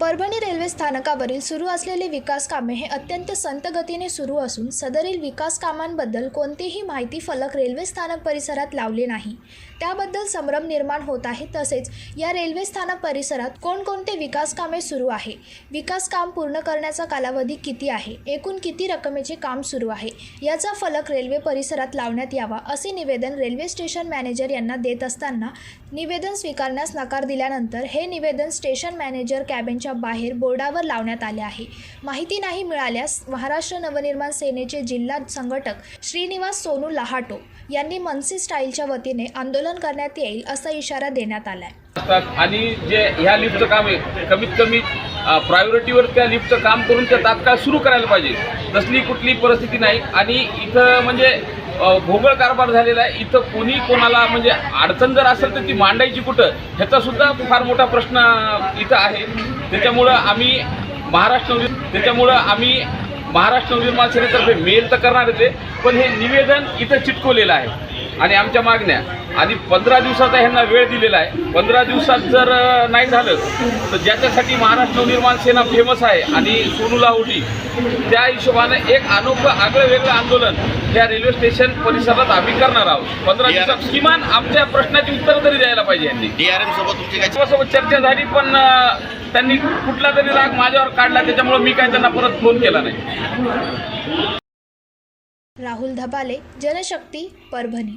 Parbhani railway स्थानकावरील सुरू असलेले विकास कामे हे अत्यंत संत गतीने सुरू असून सदरील विकास कामांबद्दल कोणतेही माहिती फलक रेल्वे स्थानक परिसरात लावले नाही. त्याबद्दल संभ्रम निर्माण होत आहे. तसेच या रेल्वे स्थानक परिसरात कोणकोणते विकास कामे सुरू आहे? विकास काम पूर्ण करण्याचा कालावधी किती आहे? एकूण किती रकमेचे काम सुरू आहे? याचा फलक रेल्वे परिसरात लावण्यात यावा असे निवेदन रेल्वे स्टेशन मॅनेजर यांना देत असताना निवेदन स्वीकारण्यास नकार दिल्यानंतर हे निवेदन स्टेशन मॅनेजर कॅबिनच्या बाहेर बोर्डावर लावण्यात आले आहे. माहिती नाही मिळाल्यास महाराष्ट्र नवनिर्माण सेनेचे जिल्हा संघटक श्रीनिवास सोनू लहाटो यांनी मनसे स्टाईलच्या वतीने आंदोलन करण्यात येईल असा इशारा देण्यात आला आहे आणि जे ह्या लिफ्टचं काम आहे कमीत कमी प्रायोरिटीवर त्या लिफ्टचं काम करून ते तात्काळ सुरू करायला पाहिजे. तसली कुठली परिस्थिती नाही. आणि इथं म्हणजे घोबळ कारभार झालेला आहे. इथं कोणी कोणाला म्हणजे अडचण जर असेल तर ती मांडायची कुठं? ह्याचा सुद्धा फार मोठा प्रश्न इथं आहे. त्याच्यामुळं आम्ही महाराष्ट्र नवनिर्माण त्याच्यामुळं आम्ही महाराष्ट्र नवनिर्माण सेनेतर्फे मेल तर करणारच आहे पण हे निवेदन इथं चिटकवलेलं आहे. आणि आमच्या मागण्या आणि पंधरा दिवसाचा ह्यांना वेळ दिलेला आहे. पंधरा दिवसात जर नाही झालं तर ज्याच्यासाठी महाराष्ट्र नवनिर्माण सेना फेमस आहे आणि सोनू लाहोटी त्या हिशोबानं एक अनोखं आगळं वेगळं आंदोलन या रेल्वे स्टेशन परिसरात आम्ही करणार आहोत. पंधरा दिवसात किमान आमच्या प्रश्नाची उत्तर तरी द्यायला पाहिजे यांनी. डीआरएम सोबत तुमची सोबत चर्चा झाली पण त्यांनी कुठला तरी राग माझ्यावर काढला त्याच्यामुळे मी काय त्यांना परत फोन केला नाही. राहुल धबाले जनशक्ती परभणी.